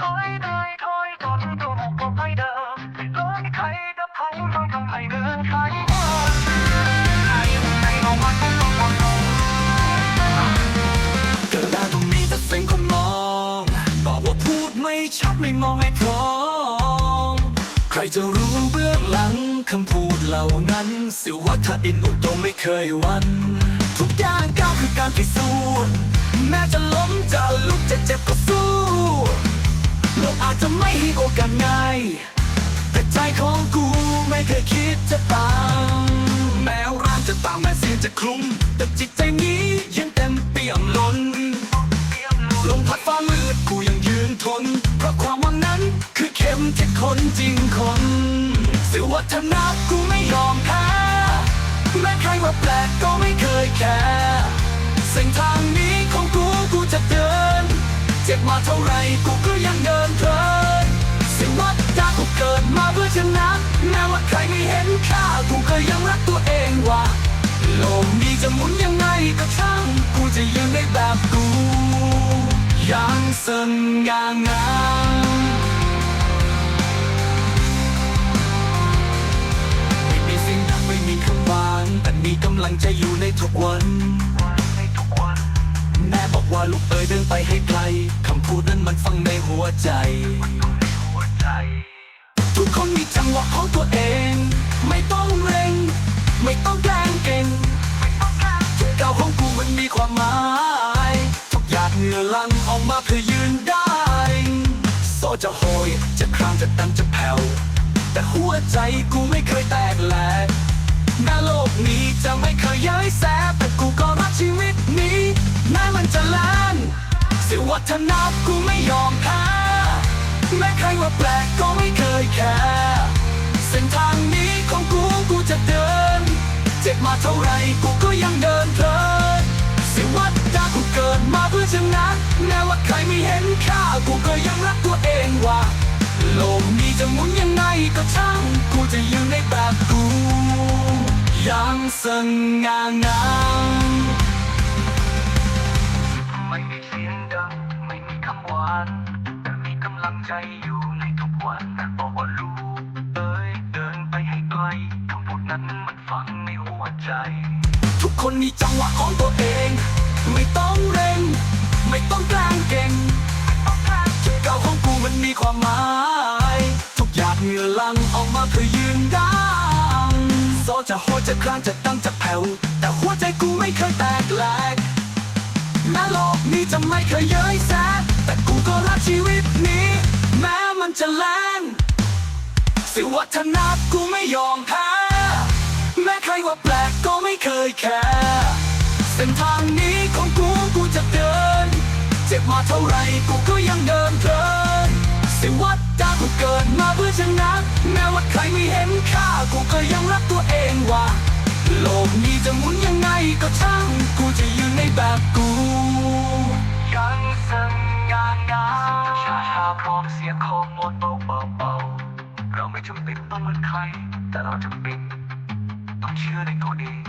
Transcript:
คอยได้คอยจนตัวบุก็ไม่เดิมเลิกใครกับใครต้องทำให้เดินใครว่าเอามาต้องต้องต้องต้องเกิดมาตรงนี้แต่เสียงคนมองบอกว่าพูดไม่ชัดไม่มองให้พร้อมใครจะรู้เบื้องหลังคำพูดเหล่านั้น สิว่าถ้าอินอุดมไม่เคยวัน ทุกอย่างก้าวคือการพิสูจน์แม้จะล้มจะลุกจะเจ็บก็สู้ จจะไม่ให้โอกาสง่ายแต่ใจของกูไม่เคยคิดจะตามแม้ร่างจะตามแม้เสียงจะคลุ้มแต่จิตใจนี้ยังเต็มเปี่ยมล้นลมพัดฟ้ามืดกูยังยืนทน เพราะความหวังนั้นคือเข็มที่คนจริงคนสิวัฒนะกูไม่ยอมแพ้แม้ใครว่าแปลกก็ไม่เคยแคร์เส้นทางนี้ของกูกูจะเดิน เจ็บมาเท่าไรกูก็ยัง จะหมุนยังไงก็ช่าง กูจะยืนในแบบกูยังสง่างามไม่มีสิ่งที่ไม่มีคำหวานแต่มีกำลังใจอยู่ในทุกวันแม่บอกว่าลูกเอ๋ยเดินไปให้ไกลคำพูดนั้นมันฟังในหัวใจ ทุกคนมีจังหวะของตัวเอง ไม่ต้องเร่ง ไม่ต้องแกล้ง จะโหย จะครางจะดันจะแผ่ว แต่หัวใจกูไม่เคยแตกแหลกแม้โลกนี้จะไม่เคยย้ายแสบแต่กูก็รักชีวิตนี้แม้มันจะแลนสิวัฒนากูไม่ยอมแพ้แม้ใครว่าแปลกก็ไม่เคยแคร์เส้นทางนี้ของกูกูจะเดิน เจ็บมาเท่าไรกูก็ยังเดินเพลินสิวัดดากูเกิดมาเพื่อชนะแม้ว่าใครไม่เห็นค่ากูก็ยังรักตัวเองว่า โลกนี้จะหมุนยังไงก็ช่าง กูจะยืนในแบบกูยังสง่างามไม่มีเสียงดังไม่มีคำหวานแต่มีกำลังใจอยู่ในทุกวันบอกว่าลูกเอ้ยเดินไปให้ไกลคำพูดนั้นมันฝังในหัวใจ ทุกคนมีจังหวะของตัวเอง ไม่ต้องเร่ง ไม่ต้องแกล้งเก่งจุดเก่าของกูมันมีความหมาย เพื่อยืนด้โซจะโหดจะครางจะตั้งจะแผ่วแต่หัวใจกูไม่เคยแตกแหลกแม้โลกนี้จะไม่เคยเย้ยแสบแต่กูก็รักชีวิตนี้ แม้มันจะแรงสิวัฒนากูไม่ยอมแพ้แม้ใครว่าแปลกก็ไม่เคยแคร์เส้นทางนี้ของกูกูจะเดิน เจ็บมาเท่าไรกูก็ยังเดินเพลินสิวัฒ เกิดมาเพื่อชนะแม้ว่าใครไม่เห็นค่ากูก็ยังรักตัวเองว่า โลกนี้จะหมุนยังไงก็ช่าง กูจะยืนในแบบกูยังสัง่างาชาชาพร้อมเสียงของมนต์เบาเบาๆเราไม่จำเป็นต้องเหมือนใคร แต่เราจำเป็นต้องเชื่อในตัวเอง